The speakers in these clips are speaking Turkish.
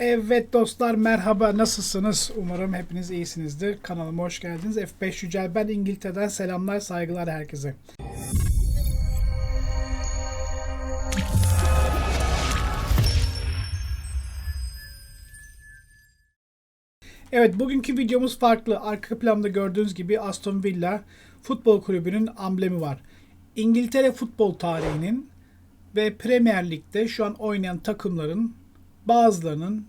Evet dostlar merhaba nasılsınız? Umarım hepiniz iyisinizdir. Kanalıma hoş geldiniz. F5 Yücel ben İngiltere'den selamlar saygılar herkese. Evet bugünkü videomuz farklı. Arka planda gördüğünüz gibi Aston Villa futbol kulübünün amblemi var. İngiltere futbol tarihinin ve Premier Lig'de şu an oynayan takımların bazılarının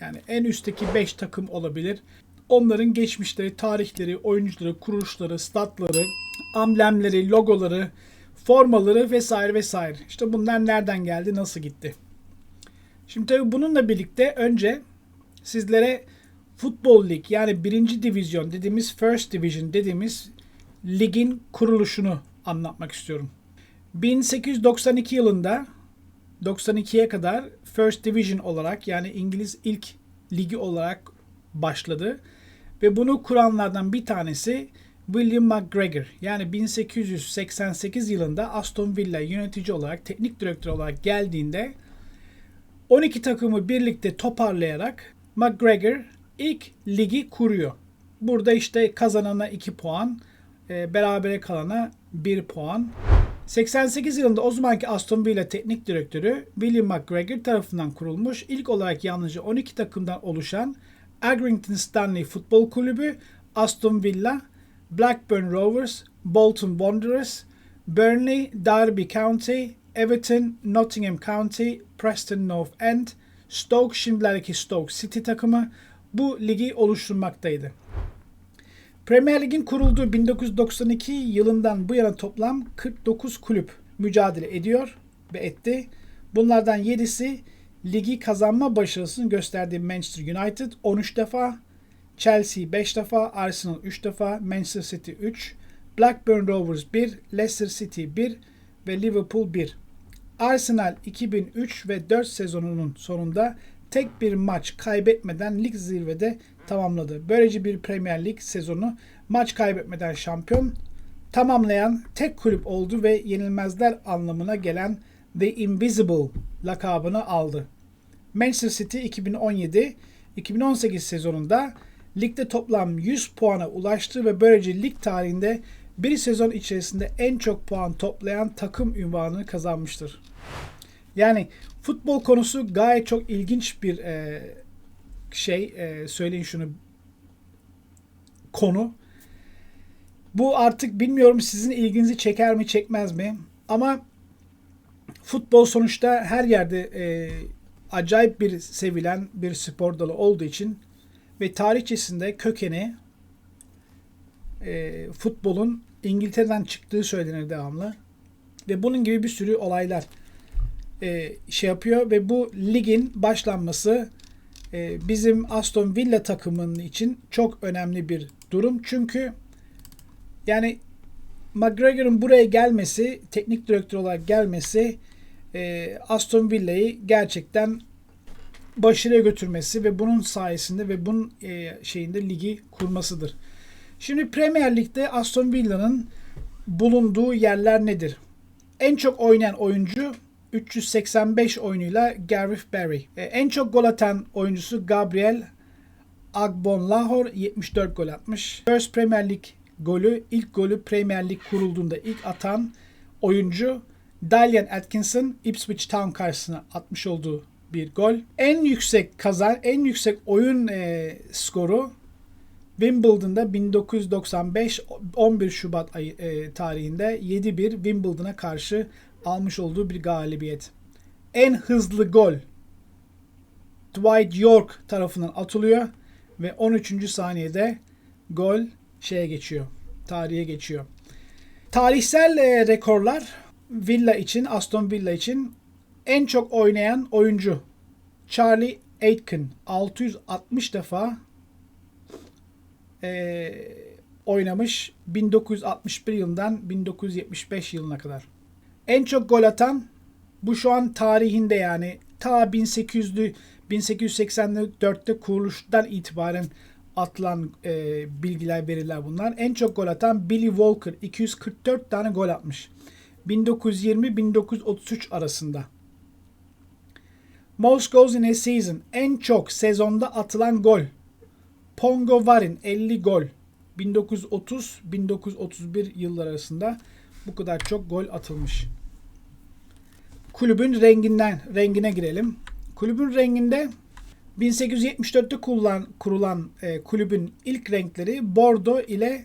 yani en üstteki 5 takım olabilir. Onların geçmişleri, tarihleri, oyuncuları, kuruluşları, statları, amblemleri, logoları, formaları vesaire vesaire. İşte bunlar nereden geldi, nasıl gitti? Şimdi tabii bununla birlikte önce sizlere Futbol Lig yani birinci divizyon dediğimiz First Division dediğimiz ligin kuruluşunu anlatmak istiyorum. 1892 yılında 92'ye kadar First Division olarak yani İngiliz ilk ligi olarak başladı. Ve bunu kuranlardan bir tanesi William McGregor. Yani 1888 yılında Aston Villa yönetici olarak, teknik direktör olarak geldiğinde 12 takımı birlikte toparlayarak McGregor ilk ligi kuruyor. Burada işte kazanana 2 puan, e, berabere kalana 1 puan. 88 yılında o zamanki Aston Villa teknik direktörü William McGregor tarafından kurulmuş ilk olarak yalnızca 12 takımdan oluşan Accrington Stanley Futbol Kulübü, Aston Villa, Blackburn Rovers, Bolton Wanderers, Burnley, Derby County, Everton, Nottingham County, Preston North End, Stoke şimdilerdeki Stoke City takımı bu ligi oluşturmaktaydı. Premier Lig'in kurulduğu 1992 yılından bu yana toplam 49 kulüp mücadele ediyor ve etti. Bunlardan 7'si ligi kazanma başarısını gösterdiği Manchester United 13 defa, Chelsea 5 defa, Arsenal 3 defa, Manchester City 3, Blackburn Rovers 1, Leicester City 1 ve Liverpool 1. Arsenal 2003 ve 4 sezonunun sonunda tek bir maç kaybetmeden lig zirvede tamamladı. Böylece bir Premier Lig sezonu maç kaybetmeden şampiyon tamamlayan tek kulüp oldu ve yenilmezler anlamına gelen The Invisible lakabını aldı. Manchester City 2017-2018 sezonunda ligde toplam 100 puana ulaştı ve böylece lig tarihinde bir sezon içerisinde en çok puan toplayan takım ünvanını kazanmıştır. Yani futbol konusu gayet çok ilginç bir e, şey. E, söyleyin şunu konu. Bu artık bilmiyorum sizin ilginizi çeker mi çekmez mi? Ama futbol sonuçta her yerde e, acayip bir sevilen bir spor dalı olduğu için ve tarihçesinde kökeni e, futbolun İngiltere'den çıktığı söylenir devamlı. Ve bunun gibi bir sürü olaylar e, şey yapıyor ve bu ligin başlanması e, bizim Aston Villa takımının için çok önemli bir durum. Çünkü yani McGregor'ın buraya gelmesi, teknik direktör olarak gelmesi e, Aston Villa'yı gerçekten başarıya götürmesi ve bunun sayesinde ve bunun e, şeyinde ligi kurmasıdır. Şimdi Premier Lig'de Aston Villa'nın bulunduğu yerler nedir? En çok oynayan oyuncu 385 oyunuyla Gareth Barry. E, en çok gol atan oyuncusu Gabriel Agbonlahor 74 gol atmış. First Premier League golü, ilk golü Premier Lig kurulduğunda ilk atan oyuncu Dalian Atkinson Ipswich Town karşısına atmış olduğu bir gol. En yüksek kazan, en yüksek oyun e, skoru Wimbledon'da 1995 11 Şubat ayı, e, tarihinde 7-1 Wimbledon'a karşı almış olduğu bir galibiyet. En hızlı gol Dwight York tarafından atılıyor ve 13. saniyede gol şeye geçiyor. Tarihe geçiyor. Tarihsel e, rekorlar Villa için, Aston Villa için en çok oynayan oyuncu Charlie Aitken 660 defa e, oynamış 1961 yılından 1975 yılına kadar. En çok gol atan bu şu an tarihinde yani ta 1800'lü 1884'te kuruluştan itibaren atılan e, bilgiler veriler bunlar. En çok gol atan Billy Walker 244 tane gol atmış. 1920-1933 arasında. Most goals in a season. En çok sezonda atılan gol. Pongo Varin 50 gol. 1930-1931 yıllar arasında bu kadar çok gol atılmış. Kulübün renginden rengine girelim. Kulübün renginde 1874'te kurulan, kurulan e, kulübün ilk renkleri bordo ile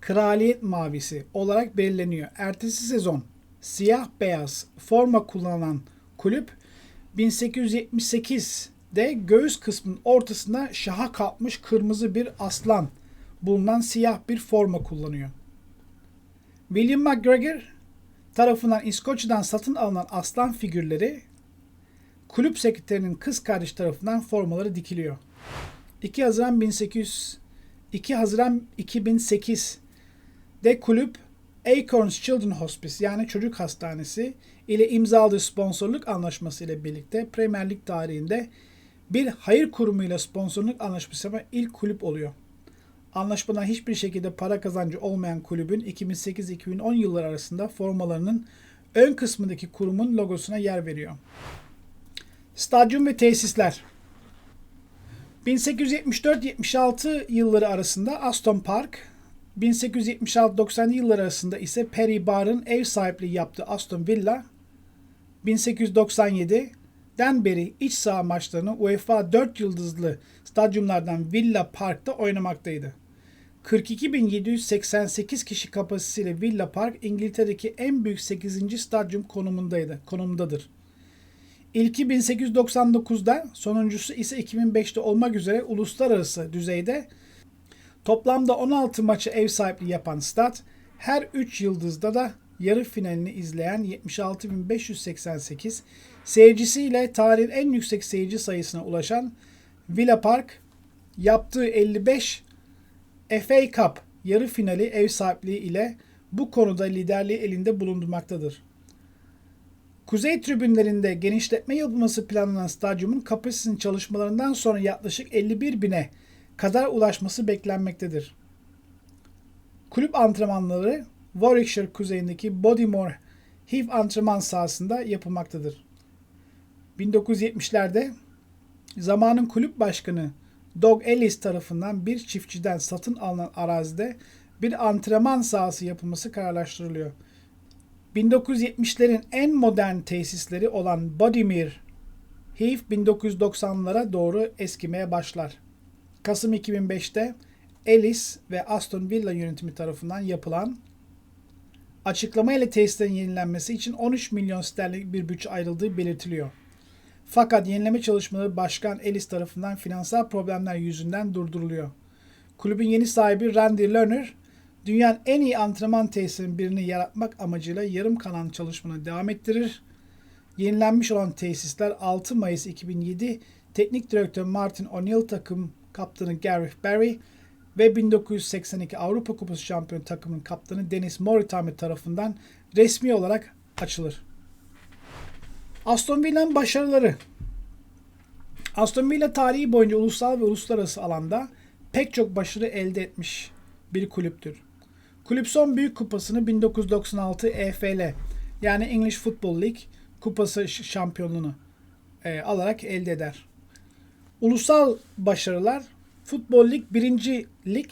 kraliyet mavisi olarak belirleniyor. Ertesi sezon siyah beyaz forma kullanan kulüp 1878'de göğüs kısmının ortasında şaha kalkmış kırmızı bir aslan bulunan siyah bir forma kullanıyor. William McGregor tarafından İskoçya'dan satın alınan aslan figürleri kulüp sekreterinin kız kardeş tarafından formaları dikiliyor. 2 Haziran 1800 2 Haziran 2008 de kulüp Acorns Children Hospice yani çocuk hastanesi ile imzaladığı sponsorluk anlaşması ile birlikte Premier Lig tarihinde bir hayır kurumuyla sponsorluk anlaşması ilk kulüp oluyor. Anlaşmadan hiçbir şekilde para kazancı olmayan kulübün 2008-2010 yılları arasında formalarının ön kısmındaki kurumun logosuna yer veriyor. Stadyum ve tesisler 1874-76 yılları arasında Aston Park, 1876-90 yılları arasında ise Perry Barr'ın ev sahipliği yaptığı Aston Villa, 1897'den beri iç saha maçlarını UEFA 4 yıldızlı stadyumlardan Villa Park'ta oynamaktaydı. 42.788 kişi kapasitesiyle Villa Park İngiltere'deki en büyük 8. stadyum konumundaydı, konumdadır. İlki 1899'da, sonuncusu ise 2005'te olmak üzere uluslararası düzeyde toplamda 16 maçı ev sahipliği yapan stat, her 3 yıldızda da yarı finalini izleyen 76.588 seyircisiyle tarihin en yüksek seyirci sayısına ulaşan Villa Park yaptığı 55 FA Cup yarı finali ev sahipliği ile bu konuda liderliği elinde bulundurmaktadır. Kuzey tribünlerinde genişletme yapılması planlanan stadyumun kapasitesinin çalışmalarından sonra yaklaşık 51 bine kadar ulaşması beklenmektedir. Kulüp antrenmanları Warwickshire kuzeyindeki Bodymore Heath antrenman sahasında yapılmaktadır. 1970'lerde zamanın kulüp başkanı Doug Ellis tarafından bir çiftçiden satın alınan arazide bir antrenman sahası yapılması kararlaştırılıyor. 1970'lerin en modern tesisleri olan Bodymere Heath 1990'lara doğru eskimeye başlar. Kasım 2005'te Ellis ve Aston Villa yönetimi tarafından yapılan açıklama ile tesislerin yenilenmesi için 13 milyon sterlin bir bütçe ayrıldığı belirtiliyor. Fakat yenileme çalışmaları Başkan Ellis tarafından finansal problemler yüzünden durduruluyor. Kulübün yeni sahibi Randy Lerner, dünyanın en iyi antrenman tesisinin birini yaratmak amacıyla yarım kalan çalışmanı devam ettirir. Yenilenmiş olan tesisler 6 Mayıs 2007 Teknik Direktör Martin O'Neill takım kaptanı Gareth Barry ve 1982 Avrupa Kupası şampiyonu takımın kaptanı Deniz Moritami tarafından resmi olarak açılır. Aston Villa'nın başarıları Aston Villa tarihi boyunca ulusal ve uluslararası alanda pek çok başarı elde etmiş bir kulüptür. Kulüp son büyük kupasını 1996 EFL yani English Football League kupası şampiyonluğunu e, alarak elde eder. Ulusal başarılar Futbol Lig 1. Lig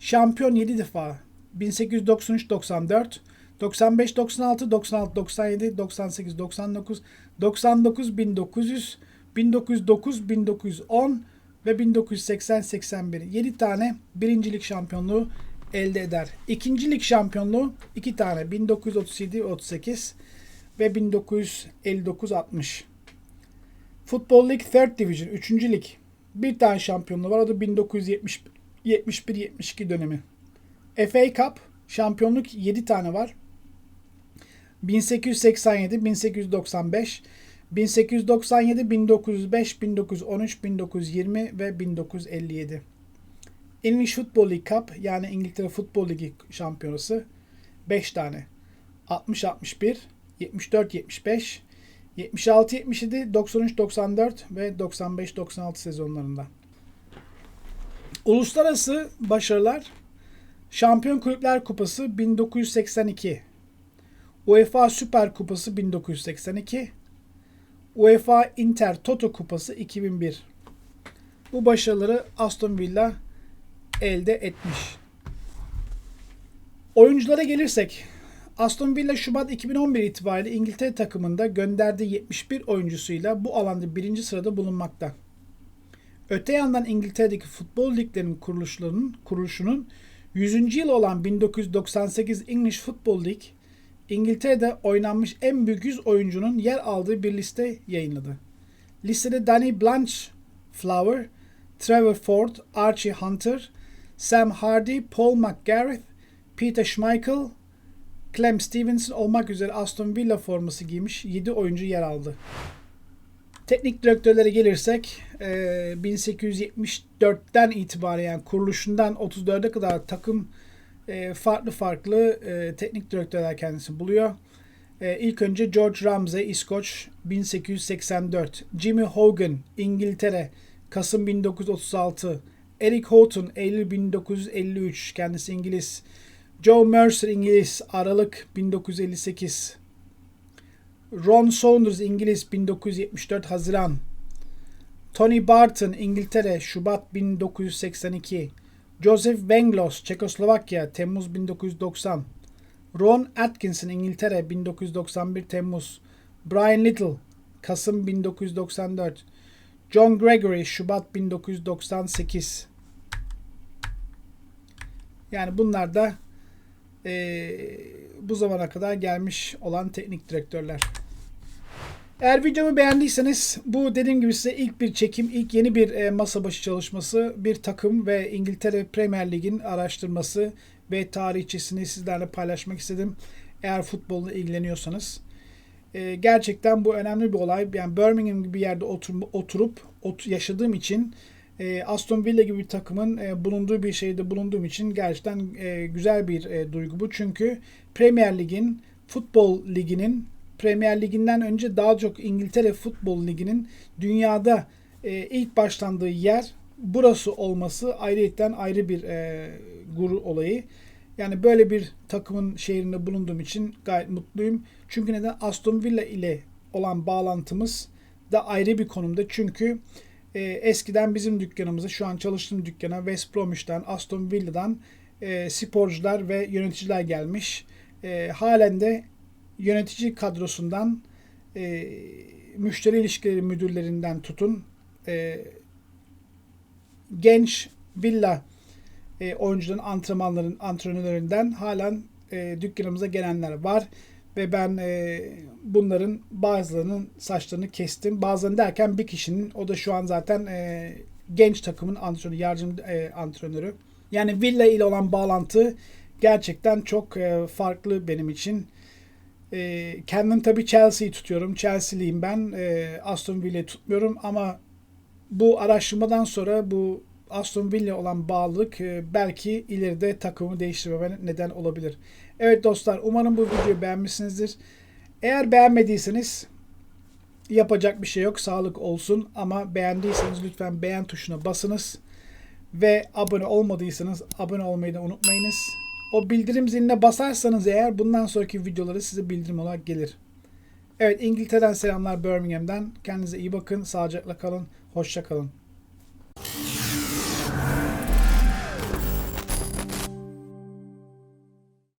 şampiyon 7 defa 1893-94 95-96, 96-97, 98-99, 99-1900, 1909-1910 ve 1980-81 7 tane birincilik şampiyonluğu elde eder. İkincilik şampiyonluğu 2 tane 1937-38 ve 1959-60. Futbol Lig Third Division 3. lig bir tane şampiyonluğu var. O da 1971-72 dönemi. FA Cup şampiyonluk 7 tane var. 1887, 1895, 1897, 1905, 1913, 1920 ve 1957. English Football League Cup yani İngiltere Futbol Ligi şampiyonası 5 tane. 60-61, 74-75, 76-77, 93-94 ve 95-96 sezonlarında. Uluslararası başarılar Şampiyon Kulüpler Kupası 1982, UEFA Süper Kupası 1982, UEFA Inter Toto Kupası 2001. Bu başarıları Aston Villa elde etmiş. Oyunculara gelirsek Aston Villa Şubat 2011 itibariyle İngiltere takımında gönderdiği 71 oyuncusuyla bu alanda birinci sırada bulunmakta. Öte yandan İngiltere'deki futbol liglerinin kuruluşlarının kuruluşunun 100. yıl olan 1998 English Football League, İngiltere'de oynanmış en büyük 100 oyuncunun yer aldığı bir liste yayınladı. Listede Danny Blanchflower, Trevor Ford, Archie Hunter, Sam Hardy, Paul McGareth, Peter Schmeichel, Clem Stevenson olmak üzere Aston Villa forması giymiş 7 oyuncu yer aldı. Teknik direktörlere gelirsek 1874'ten itibaren yani kuruluşundan 34'e kadar takım e, farklı farklı e, teknik direktörler kendisi buluyor. E, ilk önce George Ramsay İskoç 1884, Jimmy Hogan İngiltere Kasım 1936, Eric Houghton Eylül 1953 kendisi İngiliz, Joe Mercer İngiliz. Aralık 1958, Ron Saunders İngiliz. 1974 Haziran, Tony Barton İngiltere. Şubat 1982, Joseph Venglos Çekoslovakya Temmuz 1990, Ron Atkinson İngiltere 1991 Temmuz, Brian Little Kasım 1994, John Gregory Şubat 1998. Yani bunlar da e, bu zamana kadar gelmiş olan teknik direktörler. Eğer videomu beğendiyseniz bu dediğim gibi size ilk bir çekim, ilk yeni bir e, masa başı çalışması, bir takım ve İngiltere Premier Lig'in araştırması ve tarihçesini sizlerle paylaşmak istedim. Eğer futbolla ilgileniyorsanız. E, gerçekten bu önemli bir olay. Yani Birmingham gibi bir yerde otur, oturup ot, yaşadığım için e, Aston Villa gibi bir takımın e, bulunduğu bir şeyde bulunduğum için gerçekten e, güzel bir e, duygu bu. Çünkü Premier Lig'in, futbol liginin Premier Ligi'nden önce daha çok İngiltere Futbol Ligi'nin dünyada e, ilk başlandığı yer burası olması ayrıyetten ayrı bir e, gurur olayı. Yani böyle bir takımın şehrinde bulunduğum için gayet mutluyum. Çünkü neden Aston Villa ile olan bağlantımız da ayrı bir konumda. Çünkü e, eskiden bizim dükkanımıza, şu an çalıştığım dükkana West Bromwich'ten, Aston Villa'dan e, sporcular ve yöneticiler gelmiş. E, halen de yönetici kadrosundan e, müşteri ilişkileri müdürlerinden tutun e, genç villa e, oyuncuların antrenmanların antrenörlerinden halen e, dükkanımıza gelenler var ve ben e, bunların bazılarının saçlarını kestim. Bazılarını derken bir kişinin o da şu an zaten e, genç takımın antrenörü, yardımcı e, antrenörü. Yani Villa ile olan bağlantı gerçekten çok e, farklı benim için. E, kendim tabii Chelsea'yi tutuyorum. Chelsea'liyim ben. E, Aston Villa'yı tutmuyorum ama bu araştırmadan sonra bu Aston Villa olan bağlılık e, belki ileride takımı değiştirmeme neden olabilir. Evet dostlar umarım bu videoyu beğenmişsinizdir. Eğer beğenmediyseniz yapacak bir şey yok. Sağlık olsun ama beğendiyseniz lütfen beğen tuşuna basınız. Ve abone olmadıysanız abone olmayı da unutmayınız. O bildirim ziline basarsanız eğer bundan sonraki videoları size bildirim olarak gelir. Evet İngiltere'den selamlar Birmingham'dan. Kendinize iyi bakın. Sağlıcakla kalın. Hoşça kalın.